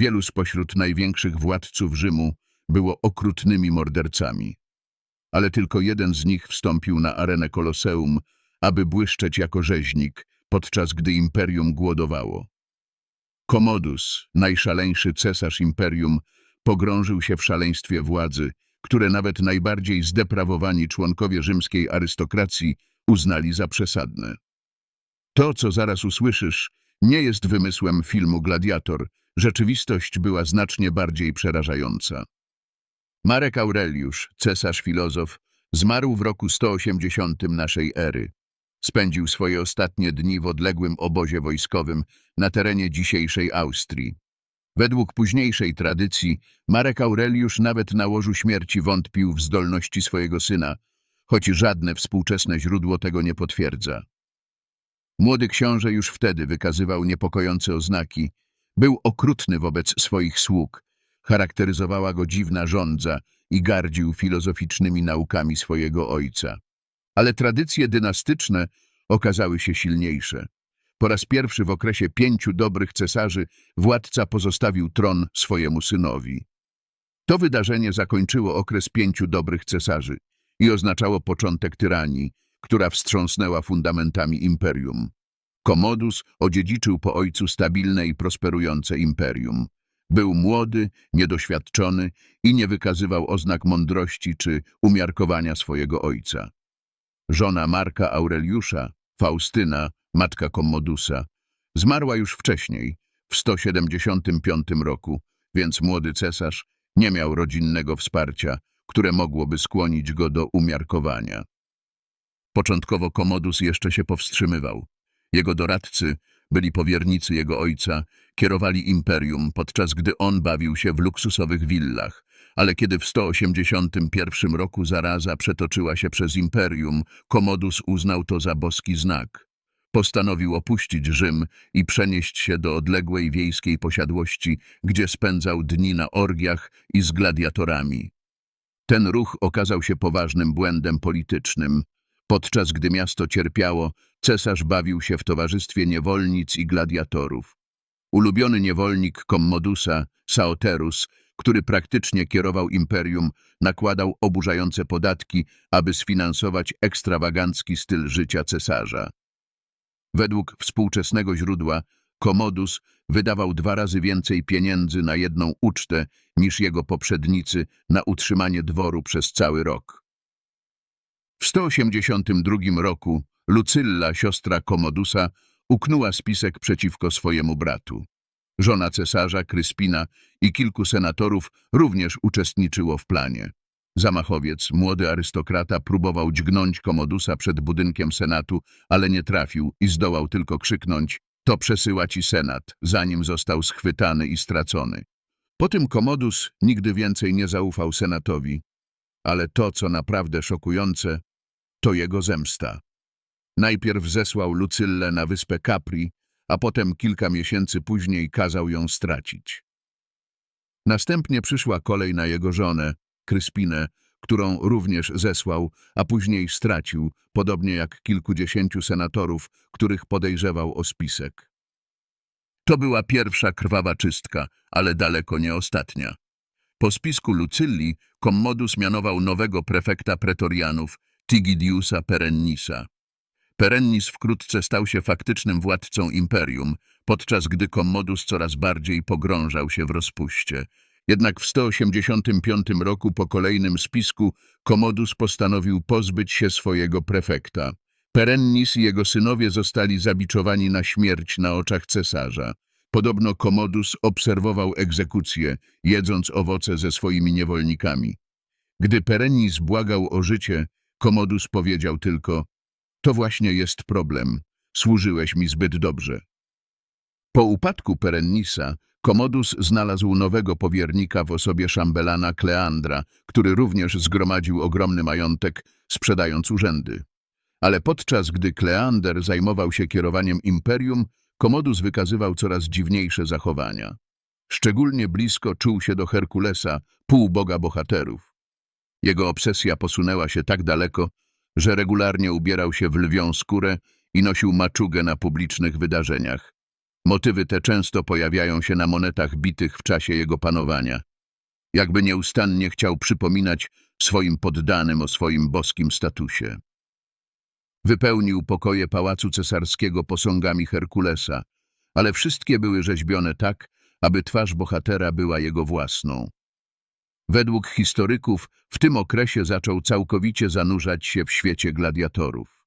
Wielu spośród największych władców Rzymu było okrutnymi mordercami. Ale tylko jeden z nich wstąpił na arenę Koloseum, aby błyszczeć jako rzeźnik, podczas gdy imperium głodowało. Komodus, najszaleńszy cesarz imperium, pogrążył się w szaleństwie władzy, które nawet najbardziej zdeprawowani członkowie rzymskiej arystokracji uznali za przesadne. To, co zaraz usłyszysz, nie jest wymysłem filmu Gladiator. Rzeczywistość była znacznie bardziej przerażająca. Marek Aureliusz, cesarz filozof, zmarł w roku 180 naszej ery. Spędził swoje ostatnie dni w odległym obozie wojskowym na terenie dzisiejszej Austrii. Według późniejszej tradycji Marek Aureliusz nawet na łożu śmierci wątpił w zdolności swojego syna, choć żadne współczesne źródło tego nie potwierdza. Młody książę już wtedy wykazywał niepokojące oznaki. Był okrutny wobec swoich sług, charakteryzowała go dziwna żądza i gardził filozoficznymi naukami swojego ojca. Ale tradycje dynastyczne okazały się silniejsze. Po raz pierwszy w okresie pięciu dobrych cesarzy władca pozostawił tron swojemu synowi. To wydarzenie zakończyło okres pięciu dobrych cesarzy i oznaczało początek tyranii, która wstrząsnęła fundamentami imperium. Komodus odziedziczył po ojcu stabilne i prosperujące imperium. Był młody, niedoświadczony i nie wykazywał oznak mądrości czy umiarkowania swojego ojca. Żona Marka Aureliusza, Faustyna, matka Kommodusa, zmarła już wcześniej, w 175 roku, więc młody cesarz nie miał rodzinnego wsparcia, które mogłoby skłonić go do umiarkowania. Początkowo Komodus jeszcze się powstrzymywał. Jego doradcy byli powiernicy jego ojca, kierowali imperium, podczas gdy on bawił się w luksusowych willach. Ale kiedy w 181 roku zaraza przetoczyła się przez imperium, Komodus uznał to za boski znak. Postanowił opuścić Rzym i przenieść się do odległej wiejskiej posiadłości, gdzie spędzał dni na orgiach i z gladiatorami. Ten ruch okazał się poważnym błędem politycznym. Podczas gdy miasto cierpiało, cesarz bawił się w towarzystwie niewolnic i gladiatorów. Ulubiony niewolnik Kommodusa, Saoterus, który praktycznie kierował imperium, nakładał oburzające podatki, aby sfinansować ekstrawagancki styl życia cesarza. Według współczesnego źródła Komodus wydawał dwa razy więcej pieniędzy na jedną ucztę niż jego poprzednicy na utrzymanie dworu przez cały rok. W 182 roku Lucylla, siostra Komodusa, uknęła spisek przeciwko swojemu bratu. Żona cesarza, Kryspina i kilku senatorów również uczestniczyło w planie. Zamachowiec, młody arystokrata, próbował dźgnąć Komodusa przed budynkiem senatu, ale nie trafił i zdołał tylko krzyknąć to przesyła ci senat, zanim został schwytany i stracony. Po tym Komodus nigdy więcej nie zaufał senatowi, ale to, co naprawdę szokujące, to jego zemsta. Najpierw zesłał Lucyllę na wyspę Capri, a potem kilka miesięcy później kazał ją stracić. Następnie przyszła kolej na jego żonę, Kryspinę, którą również zesłał, a później stracił, podobnie jak kilkudziesięciu senatorów, których podejrzewał o spisek. To była pierwsza krwawa czystka, ale daleko nie ostatnia. Po spisku Lucylli Commodus mianował nowego prefekta pretorianów, Tigidiusa Perennisa. Perennis wkrótce stał się faktycznym władcą imperium, podczas gdy Commodus coraz bardziej pogrążał się w rozpuście. Jednak w 185 roku po kolejnym spisku Commodus postanowił pozbyć się swojego prefekta. Perennis i jego synowie zostali zabiczowani na śmierć na oczach cesarza. Podobno Commodus obserwował egzekucję, jedząc owoce ze swoimi niewolnikami. Gdy Perennis błagał o życie, Commodus powiedział tylko to właśnie jest problem. Służyłeś mi zbyt dobrze. Po upadku Perennisa, Komodus znalazł nowego powiernika w osobie szambelana Kleandra, który również zgromadził ogromny majątek, sprzedając urzędy. Ale podczas gdy Kleander zajmował się kierowaniem imperium, Komodus wykazywał coraz dziwniejsze zachowania. Szczególnie blisko czuł się do Herkulesa, półboga bohaterów. Jego obsesja posunęła się tak daleko, że regularnie ubierał się w lwią skórę i nosił maczugę na publicznych wydarzeniach. Motywy te często pojawiają się na monetach bitych w czasie jego panowania. Jakby nieustannie chciał przypominać swoim poddanym o swoim boskim statusie. Wypełnił pokoje pałacu cesarskiego posągami Herkulesa, ale wszystkie były rzeźbione tak, aby twarz bohatera była jego własną. Według historyków w tym okresie zaczął całkowicie zanurzać się w świecie gladiatorów.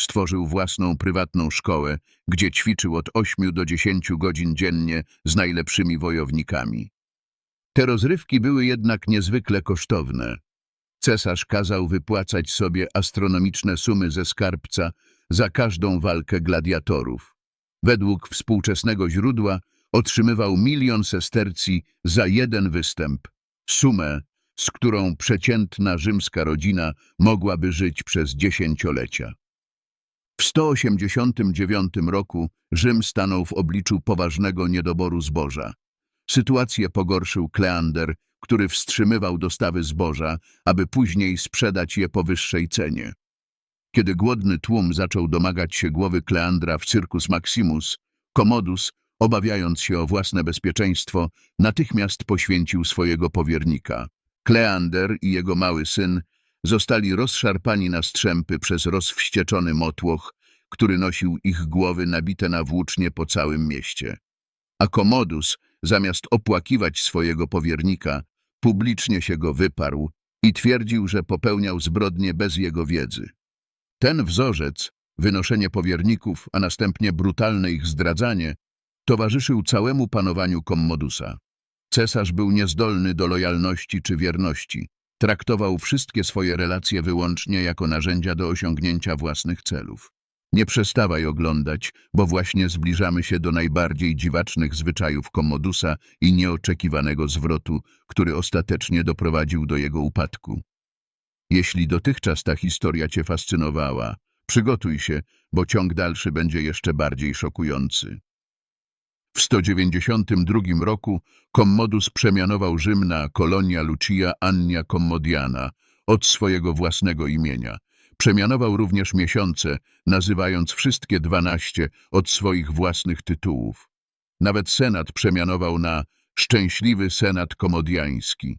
Stworzył własną prywatną szkołę, gdzie ćwiczył od 8 do 10 godzin dziennie z najlepszymi wojownikami. Te rozrywki były jednak niezwykle kosztowne. Cesarz kazał wypłacać sobie astronomiczne sumy ze skarbca za każdą walkę gladiatorów. Według współczesnego źródła otrzymywał milion sestercji za jeden występ, sumę, z którą przeciętna rzymska rodzina mogłaby żyć przez dziesięciolecia. W 189 roku Rzym stanął w obliczu poważnego niedoboru zboża. Sytuację pogorszył Kleander, który wstrzymywał dostawy zboża, aby później sprzedać je po wyższej cenie. Kiedy głodny tłum zaczął domagać się głowy Kleandra w Circus Maximus, Commodus, obawiając się o własne bezpieczeństwo, natychmiast poświęcił swojego powiernika. Kleander i jego mały syn zostali rozszarpani na strzępy przez rozwścieczony motłoch, który nosił ich głowy nabite na włócznie po całym mieście. A Commodus, zamiast opłakiwać swojego powiernika, publicznie się go wyparł i twierdził, że popełniał zbrodnie bez jego wiedzy. Ten wzorzec, wynoszenie powierników, a następnie brutalne ich zdradzanie, towarzyszył całemu panowaniu Kommodusa. Cesarz był niezdolny do lojalności czy wierności. Traktował wszystkie swoje relacje wyłącznie jako narzędzia do osiągnięcia własnych celów. Nie przestawaj oglądać, bo właśnie zbliżamy się do najbardziej dziwacznych zwyczajów Kommodusa i nieoczekiwanego zwrotu, który ostatecznie doprowadził do jego upadku. Jeśli dotychczas ta historia cię fascynowała, przygotuj się, bo ciąg dalszy będzie jeszcze bardziej szokujący. W 192 roku Commodus przemianował Rzym na Colonia Lucia Annia Commodiana od swojego własnego imienia. Przemianował również miesiące, nazywając wszystkie dwanaście od swoich własnych tytułów. Nawet senat przemianował na Szczęśliwy Senat Komodiański.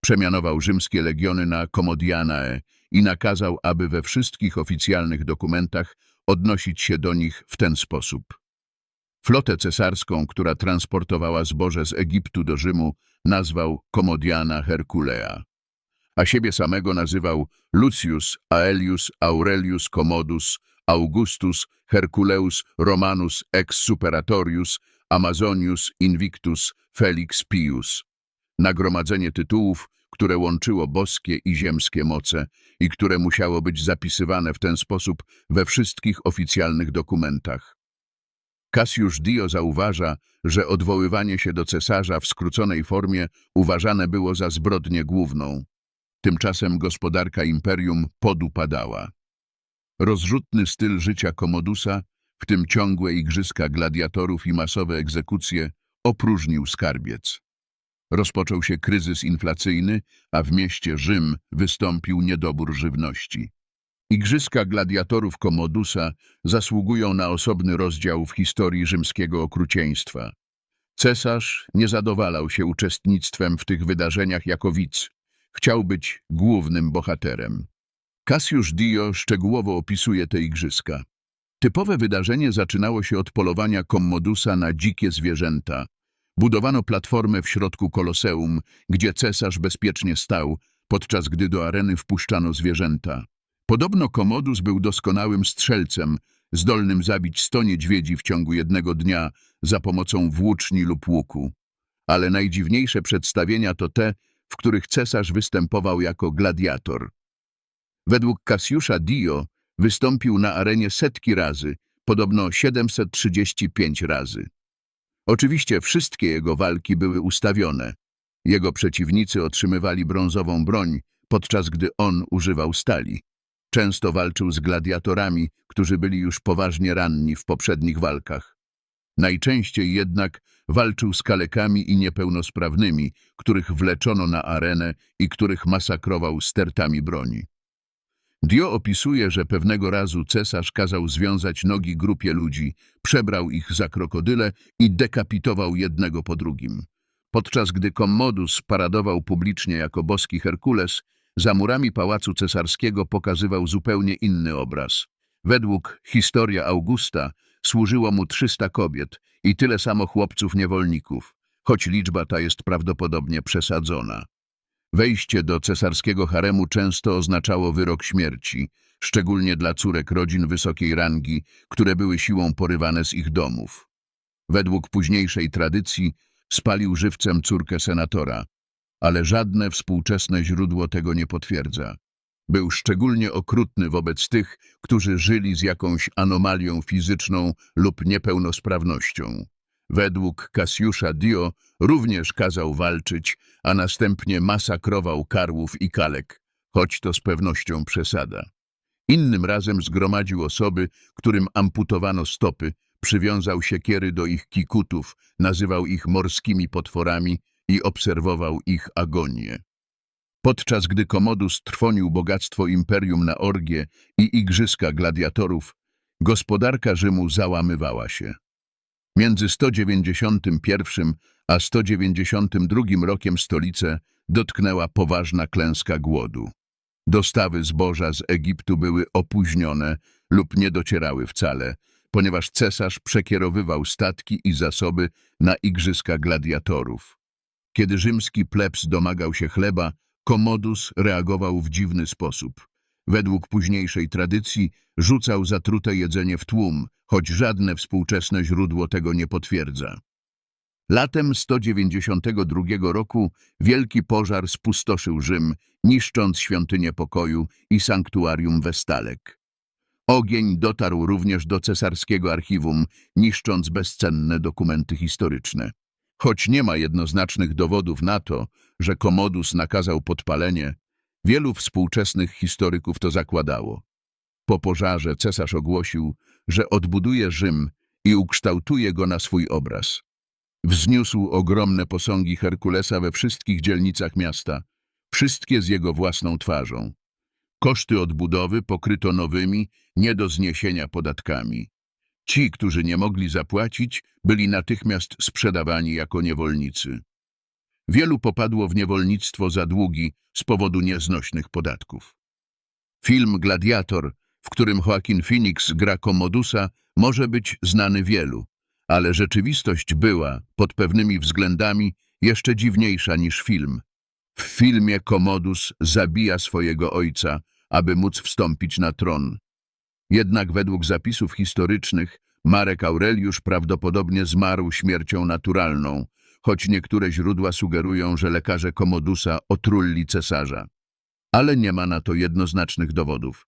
Przemianował rzymskie legiony na Commodianae i nakazał, aby we wszystkich oficjalnych dokumentach odnosić się do nich w ten sposób. Flotę cesarską, która transportowała zboże z Egiptu do Rzymu, nazwał Commodiana Herculea, a siebie samego nazywał Lucius Aelius Aurelius Commodus Augustus Herculeus Romanus ex Superatorius Amazonius Invictus Felix Pius. Nagromadzenie tytułów, które łączyło boskie i ziemskie moce i które musiało być zapisywane w ten sposób we wszystkich oficjalnych dokumentach. Cassius Dio zauważa, że odwoływanie się do cesarza w skróconej formie uważane było za zbrodnię główną. Tymczasem gospodarka imperium podupadała. Rozrzutny styl życia Komodusa, w tym ciągłe igrzyska gladiatorów i masowe egzekucje, opróżnił skarbiec. Rozpoczął się kryzys inflacyjny, a w mieście Rzym wystąpił niedobór żywności. Igrzyska gladiatorów Komodusa zasługują na osobny rozdział w historii rzymskiego okrucieństwa. Cesarz nie zadowalał się uczestnictwem w tych wydarzeniach jako widz. Chciał być głównym bohaterem. Cassius Dio szczegółowo opisuje te igrzyska. Typowe wydarzenie zaczynało się od polowania Kommodusa na dzikie zwierzęta. Budowano platformę w środku koloseum, gdzie cesarz bezpiecznie stał, podczas gdy do areny wpuszczano zwierzęta. Podobno Komodus był doskonałym strzelcem, zdolnym zabić sto niedźwiedzi w ciągu jednego dnia za pomocą włóczni lub łuku. Ale najdziwniejsze przedstawienia to te, w których cesarz występował jako gladiator. Według Cassiusza Dio wystąpił na arenie setki razy, podobno 735 razy. Oczywiście wszystkie jego walki były ustawione. Jego przeciwnicy otrzymywali brązową broń, podczas gdy on używał stali. Często walczył z gladiatorami, którzy byli już poważnie ranni w poprzednich walkach. Najczęściej jednak walczył z kalekami i niepełnosprawnymi, których wleczono na arenę i których masakrował stertami broni. Dio opisuje, że pewnego razu cesarz kazał związać nogi grupie ludzi, przebrał ich za krokodyle i dekapitował jednego po drugim. Podczas gdy Commodus paradował publicznie jako boski Herkules, za murami pałacu cesarskiego pokazywał zupełnie inny obraz. Według historia Augusta służyło mu 300 kobiet i tyle samo chłopców niewolników, choć liczba ta jest prawdopodobnie przesadzona. Wejście do cesarskiego haremu często oznaczało wyrok śmierci, szczególnie dla córek rodzin wysokiej rangi, które były siłą porywane z ich domów. Według późniejszej tradycji spalił żywcem córkę senatora, ale żadne współczesne źródło tego nie potwierdza. Był szczególnie okrutny wobec tych, którzy żyli z jakąś anomalią fizyczną lub niepełnosprawnością. Według Cassiusza Dio również kazał walczyć, a następnie masakrował karłów i kalek, choć to z pewnością przesada. Innym razem zgromadził osoby, którym amputowano stopy, przywiązał siekiery do ich kikutów, nazywał ich morskimi potworami i obserwował ich agonię. Podczas gdy Komodus trwonił bogactwo imperium na orgie i igrzyska gladiatorów, gospodarka Rzymu załamywała się. Między 191 a 192 rokiem stolicę dotknęła poważna klęska głodu. Dostawy zboża z Egiptu były opóźnione lub nie docierały wcale, ponieważ cesarz przekierowywał statki i zasoby na igrzyska gladiatorów. Kiedy rzymski plebs domagał się chleba, Komodus reagował w dziwny sposób. Według późniejszej tradycji rzucał zatrute jedzenie w tłum, choć żadne współczesne źródło tego nie potwierdza. Latem 192 roku wielki pożar spustoszył Rzym, niszcząc świątynię pokoju i sanktuarium Westalek. Ogień dotarł również do cesarskiego archiwum, niszcząc bezcenne dokumenty historyczne. Choć nie ma jednoznacznych dowodów na to, że Komodus nakazał podpalenie, wielu współczesnych historyków to zakładało. Po pożarze cesarz ogłosił, że odbuduje Rzym i ukształtuje go na swój obraz. Wzniósł ogromne posągi Herkulesa we wszystkich dzielnicach miasta, wszystkie z jego własną twarzą. Koszty odbudowy pokryto nowymi, nie do zniesienia podatkami. Ci, którzy nie mogli zapłacić, byli natychmiast sprzedawani jako niewolnicy. Wielu popadło w niewolnictwo za długi z powodu nieznośnych podatków. Film Gladiator, w którym Joaquin Phoenix gra Kommodusa, może być znany wielu, ale rzeczywistość była, pod pewnymi względami, jeszcze dziwniejsza niż film. W filmie Commodus zabija swojego ojca, aby móc wstąpić na tron. Jednak według zapisów historycznych Marek Aureliusz prawdopodobnie zmarł śmiercią naturalną, choć niektóre źródła sugerują, że lekarze Kommodusa otrulli cesarza. Ale nie ma na to jednoznacznych dowodów.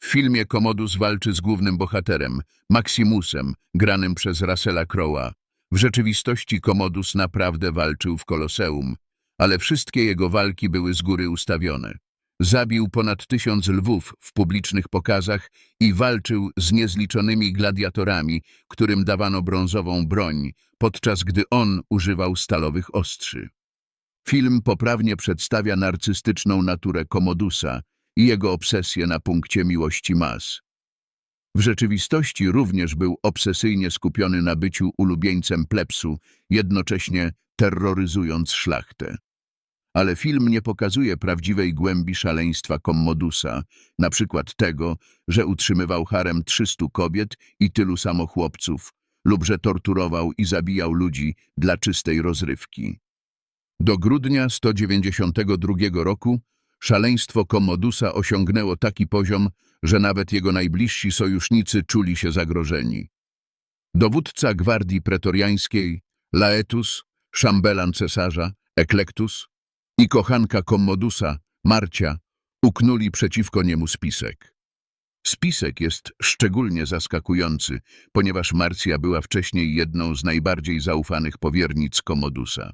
W filmie Commodus walczy z głównym bohaterem, Maximusem, granym przez Russella Crowe'a. W rzeczywistości Commodus naprawdę walczył w Koloseum, ale wszystkie jego walki były z góry ustawione. Zabił ponad tysiąc lwów w publicznych pokazach i walczył z niezliczonymi gladiatorami, którym dawano brązową broń, podczas gdy on używał stalowych ostrzy. Film poprawnie przedstawia narcystyczną naturę Komodusa i jego obsesję na punkcie miłości mas. W rzeczywistości również był obsesyjnie skupiony na byciu ulubieńcem plepsu, jednocześnie terroryzując szlachtę. Ale film nie pokazuje prawdziwej głębi szaleństwa Kommodusa, na przykład tego, że utrzymywał harem 300 kobiet i tylu samo chłopców, lub że torturował i zabijał ludzi dla czystej rozrywki. Do grudnia 192 roku szaleństwo Kommodusa osiągnęło taki poziom, że nawet jego najbliżsi sojusznicy czuli się zagrożeni. Dowódca gwardii pretoriańskiej, Laetus, szambelan cesarza, Eklektus i kochanka Kommodusa, Marcia, uknuli przeciwko niemu spisek. Spisek jest szczególnie zaskakujący, ponieważ Marcja była wcześniej jedną z najbardziej zaufanych powiernic Kommodusa.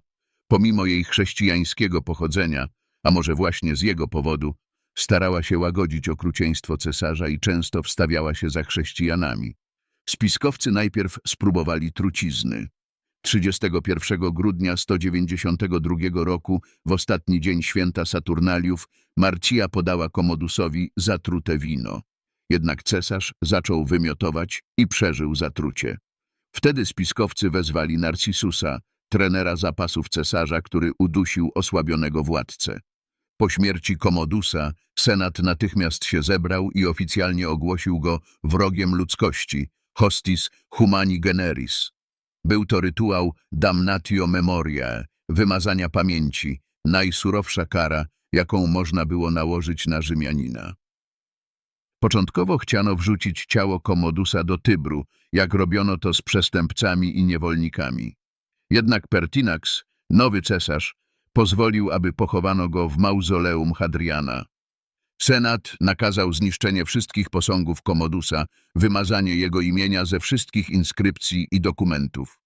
Pomimo jej chrześcijańskiego pochodzenia, a może właśnie z jego powodu, starała się łagodzić okrucieństwo cesarza i często wstawiała się za chrześcijanami. Spiskowcy najpierw spróbowali trucizny. 31 grudnia 192 roku, w ostatni dzień święta Saturnaliów, Marcia podała Komodusowi zatrute wino. Jednak cesarz zaczął wymiotować i przeżył zatrucie. Wtedy spiskowcy wezwali Narcisusa, trenera zapasów cesarza, który udusił osłabionego władcę. Po śmierci Komodusa senat natychmiast się zebrał i oficjalnie ogłosił go wrogiem ludzkości, hostis humani generis. Był to rytuał damnatio memoriae, wymazania pamięci, najsurowsza kara, jaką można było nałożyć na Rzymianina. Początkowo chciano wrzucić ciało Komodusa do Tybru, jak robiono to z przestępcami i niewolnikami. Jednak Pertinax, nowy cesarz, pozwolił, aby pochowano go w mauzoleum Hadriana. Senat nakazał zniszczenie wszystkich posągów Komodusa, wymazanie jego imienia ze wszystkich inskrypcji i dokumentów.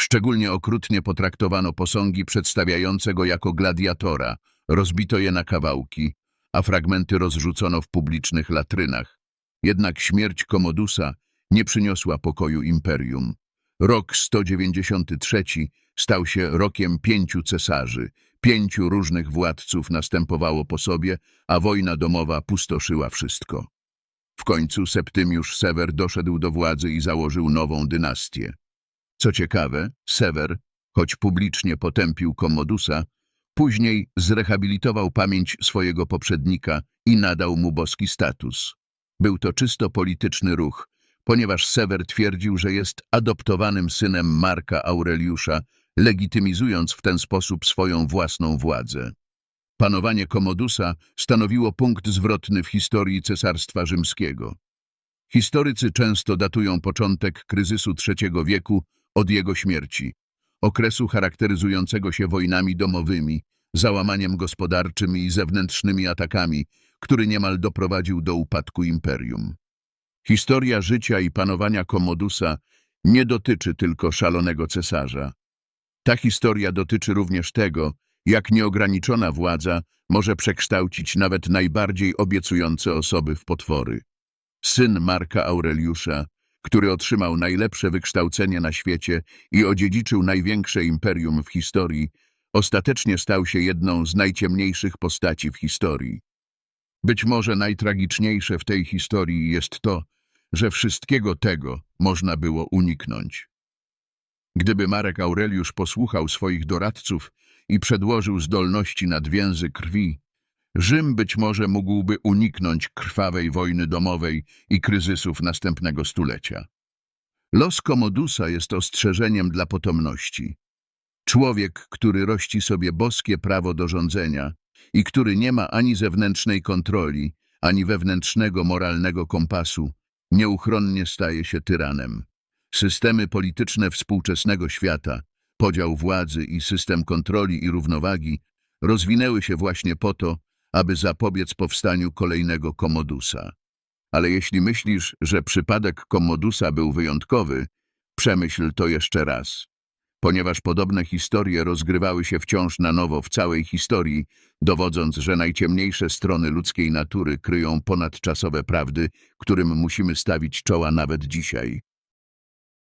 Szczególnie okrutnie potraktowano posągi przedstawiające go jako gladiatora, rozbito je na kawałki, a fragmenty rozrzucono w publicznych latrynach. Jednak śmierć Komodusa nie przyniosła pokoju imperium. Rok 193 stał się rokiem pięciu cesarzy, pięciu różnych władców następowało po sobie, a wojna domowa pustoszyła wszystko. W końcu Septymiusz Sewer doszedł do władzy i założył nową dynastię. Co ciekawe, Sewer, choć publicznie potępił Komodusa, później zrehabilitował pamięć swojego poprzednika i nadał mu boski status. Był to czysto polityczny ruch, ponieważ Sewer twierdził, że jest adoptowanym synem Marka Aureliusza, legitymizując w ten sposób swoją własną władzę. Panowanie Komodusa stanowiło punkt zwrotny w historii Cesarstwa Rzymskiego. Historycy często datują początek kryzysu III wieku od jego śmierci, okresu charakteryzującego się wojnami domowymi, załamaniem gospodarczym i zewnętrznymi atakami, który niemal doprowadził do upadku imperium. Historia życia i panowania Komodusa nie dotyczy tylko szalonego cesarza. Ta historia dotyczy również tego, jak nieograniczona władza może przekształcić nawet najbardziej obiecujące osoby w potwory. Syn Marka Aureliusza, który otrzymał najlepsze wykształcenie na świecie i odziedziczył największe imperium w historii, ostatecznie stał się jedną z najciemniejszych postaci w historii. Być może najtragiczniejsze w tej historii jest to, że wszystkiego tego można było uniknąć. Gdyby Marek Aureliusz posłuchał swoich doradców i przedłożył zdolności nad więzy krwi, Rzym być może mógłby uniknąć krwawej wojny domowej i kryzysów następnego stulecia. Los Komodusa jest ostrzeżeniem dla potomności. Człowiek, który rości sobie boskie prawo do rządzenia i który nie ma ani zewnętrznej kontroli, ani wewnętrznego moralnego kompasu, nieuchronnie staje się tyranem. Systemy polityczne współczesnego świata, podział władzy i system kontroli i równowagi rozwinęły się właśnie po to, aby zapobiec powstaniu kolejnego Komodusa. Ale jeśli myślisz, że przypadek Komodusa był wyjątkowy, przemyśl to jeszcze raz. Ponieważ podobne historie rozgrywały się wciąż na nowo w całej historii, dowodząc, że najciemniejsze strony ludzkiej natury kryją ponadczasowe prawdy, którym musimy stawić czoła nawet dzisiaj.